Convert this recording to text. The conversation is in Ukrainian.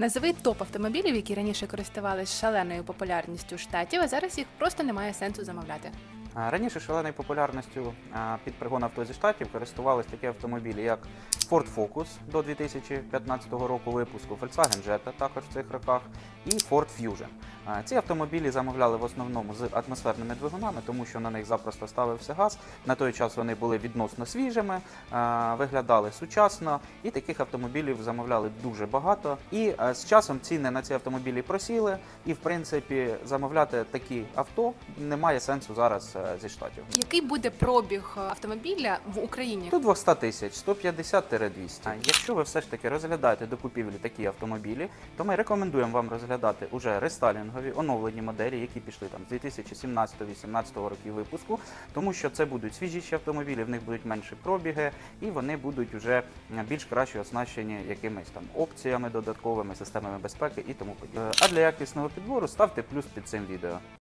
Назови топ автомобілів, які раніше користувалися шаленою популярністю штатів, а зараз їх просто немає сенсу замовляти. Раніше шаленою популярністю під пригон авто зі штатів користувалися такі автомобілі, як Ford Focus до 2015 року випуску, Volkswagen Jetta також в цих роках, і Ford Fusion. Ці автомобілі замовляли в основному з атмосферними двигунами, тому що на них запросто ставився газ. На той час вони були відносно свіжими, виглядали сучасно, і таких автомобілів замовляли дуже багато. І з часом ціни на ці автомобілі просіли, і в принципі замовляти такі авто немає сенсу зараз е, зі штатів. Який буде пробіг е, автомобіля в Україні? До 200 тисяч, 150-200. А Якщо ви все ж таки розглядаєте до купівлі такі автомобілі, то ми рекомендуємо вам розглядати уже рестайлінгові оновлені моделі, які пішли там з 2017-2018 років випуску, тому що це будуть свіжіші автомобілі, в них будуть менші пробіги, і вони будуть вже більш краще оснащені якимись там опціями додатковими, системами безпеки і тому подібне. А для якісного підбору ставте плюс під цим відео.